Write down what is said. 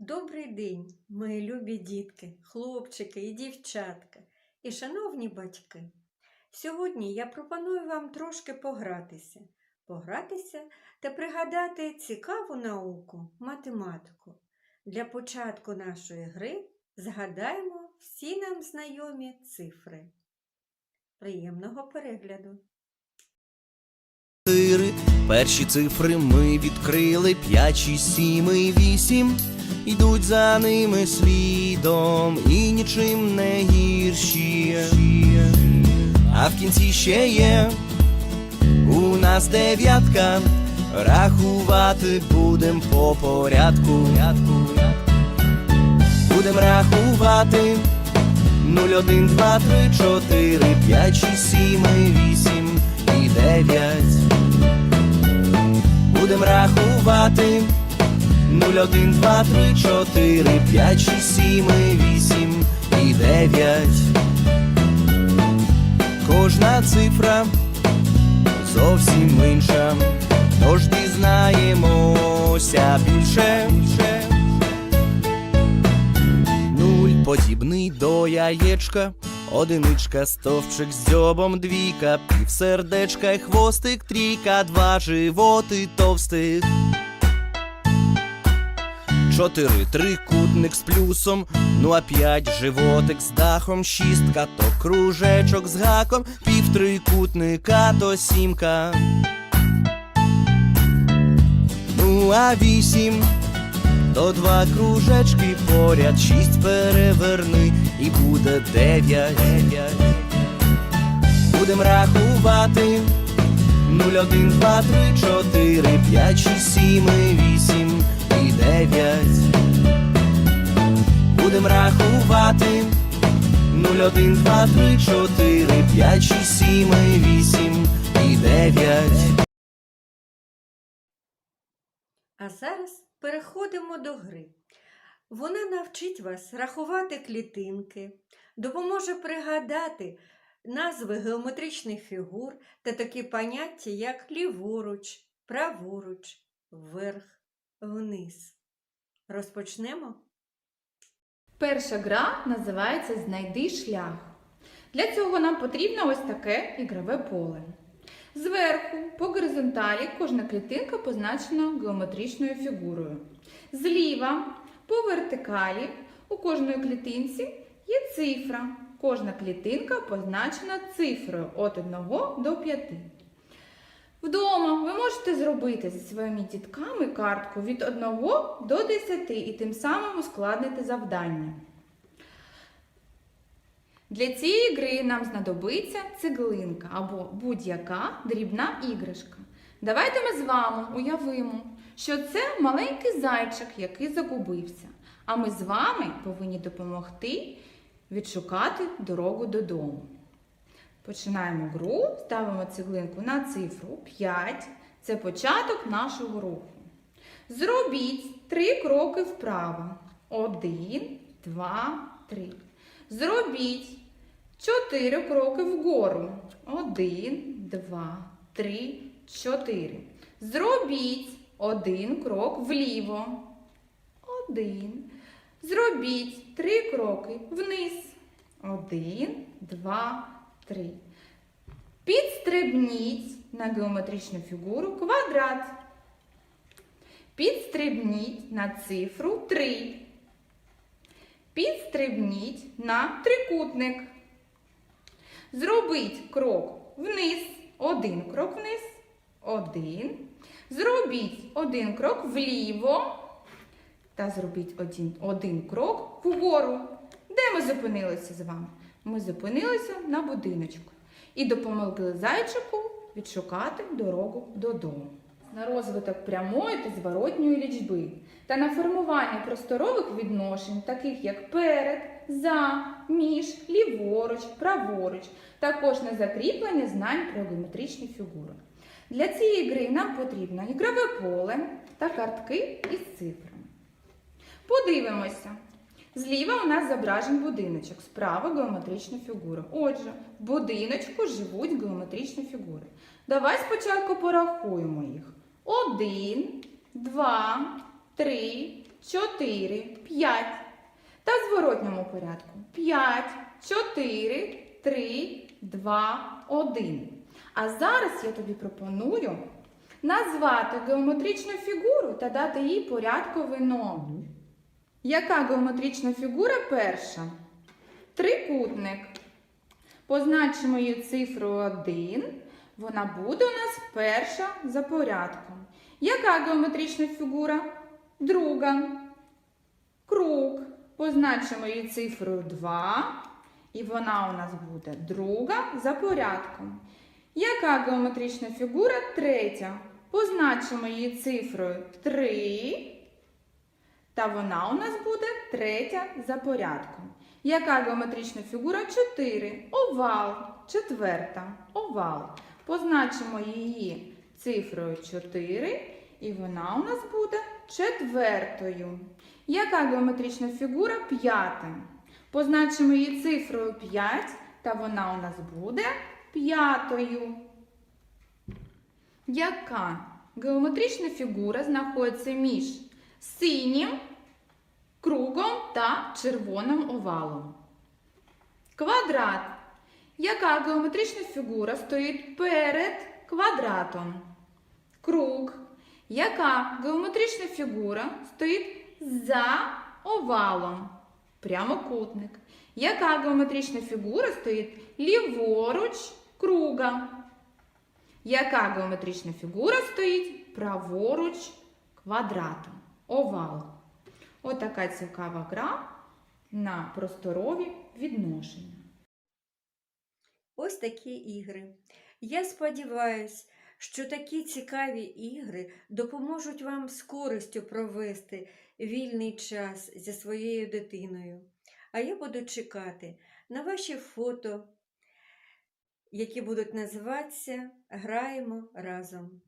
Добрий день, мої любі дітки, хлопчики і дівчатка і шановні батьки. Сьогодні я пропоную вам трошки погратися, погратися та пригадати цікаву науку, математику. Для початку нашої гри згадаємо всі нам знайомі цифри. Приємного перегляду! Перші цифри ми відкрили 5, 6, 7, 8 ідуть за ними слідом, і нічим не гірші, а в кінці ще є у нас дев'ятка, рахувати будем по порядку. Будем рахувати. 0, 1, 2, 3, 4, 5, 6, 7, 8 і 9. Будем рахувати. Нуль, один, два, три, чотири, п'ять, шість, сім і вісім і дев'ять. Кожна цифра зовсім інша, тож дізнаємося більше. Нуль подібний до яєчка, одиничка, стовпчик з дзьобом, двійка, півсердечка хвостик, трійка, два животи товстих. Чотири трикутник з плюсом, ну а п'ять животик з дахом, шістка то кружечок з гаком, півтрикутника то сімка. Ну а вісім то два кружечки поряд, шість переверни і буде дев'ять. Будем рахувати. Нуль, один, два, три, чотири, п'ять, шість, сім вісім дев'ять. Будем рахувати. Нуль, один, два, три, чотири, п'ять, шість, сім вісім і дев'ять. А зараз переходимо до гри. Вона навчить вас рахувати клітинки, допоможе пригадати назви геометричних фігур та такі поняття, як ліворуч, праворуч, вверх, вниз. Розпочнемо? Перша гра називається Знайди шлях. Для цього нам потрібно ось таке ігрове поле. Зверху по горизонталі кожна клітинка позначена геометричною фігурою. Зліва по вертикалі у кожної клітинці є цифра. Кожна клітинка позначена цифрою від 1 до 5. Вдома ви можете зробити зі своїми дітками картку від 1 до 10 і тим самим ускладнити завдання. Для цієї гри нам знадобиться цеглинка або будь-яка дрібна іграшка. Давайте ми з вами уявимо, що це маленький зайчик, який загубився. А ми з вами повинні допомогти відшукати дорогу додому. Починаємо гру, ставимо цеглинку на цифру 5. Це початок нашого руху. Зробіть три кроки вправо. Один, два, три. Зробіть чотири кроки вгору. Один, два, три, чотири. Зробіть один крок вліво. Один. Зробіть три кроки вниз. Один, два, три. Підстрибніть на геометричну фігуру квадрат. Підстрибніть на цифру 3. Підстрибніть на трикутник. Зробіть крок вниз. Один крок вниз. Один. Зробіть один крок вліво. Та зробіть один, один крок вгору. Де ми зупинилися з вами? Ми зупинилися на будиночку і допомогли зайчику відшукати дорогу додому. На розвиток прямої та зворотньої лічби та на формування просторових відношень, таких як перед, за, між, ліворуч, праворуч, також на закріплення знань про геометричні фігури. Для цієї гри нам потрібно ігрове поле та картки із цифрами. Подивимося. Зліва у нас зображен будиночок, справа геометрична фігура. Отже, в будиночку живуть геометричні фігури. Давай спочатку порахуємо їх. Один, два, три, 4, 5. Та в зворотньому порядку. 5, 4, 3, 2, 1. А зараз я тобі пропоную назвати геометричну фігуру та дати їй порядковий номер. Яка геометрична фігура перша? Трикутник. Позначимо її цифрою 1. Вона буде у нас перша за порядком. Яка геометрична фігура? Друга. Круг. Позначимо її цифрою 2. І вона у нас буде друга за порядком. Яка геометрична фігура? Третя. Позначимо її цифрою 3. Та вона у нас буде третя за порядком. Яка геометрична фігура? 4. Овал. Четверта. Овал. Позначимо її цифрою 4, і вона у нас буде четвертою. Яка геометрична фігура? П'ята. Позначимо її цифрою 5, та вона у нас буде п'ятою. Яка геометрична фігура знаходиться між синім кругом та червоним овалом? Квадрат. Яка геометрична фігура стоїть перед квадратом? Круг. Яка геометрична фігура стоїть за овалом? Прямокутник. Яка геометрична фігура стоїть ліворуч круга? Яка геометрична фігура стоїть праворуч квадрату? Овал. Отака цікава гра на просторові відношення. Ось такі ігри. Я сподіваюся, що такі цікаві ігри допоможуть вам з користю провести вільний час зі своєю дитиною. А я буду чекати на ваші фото, які будуть називатися Граємо разом.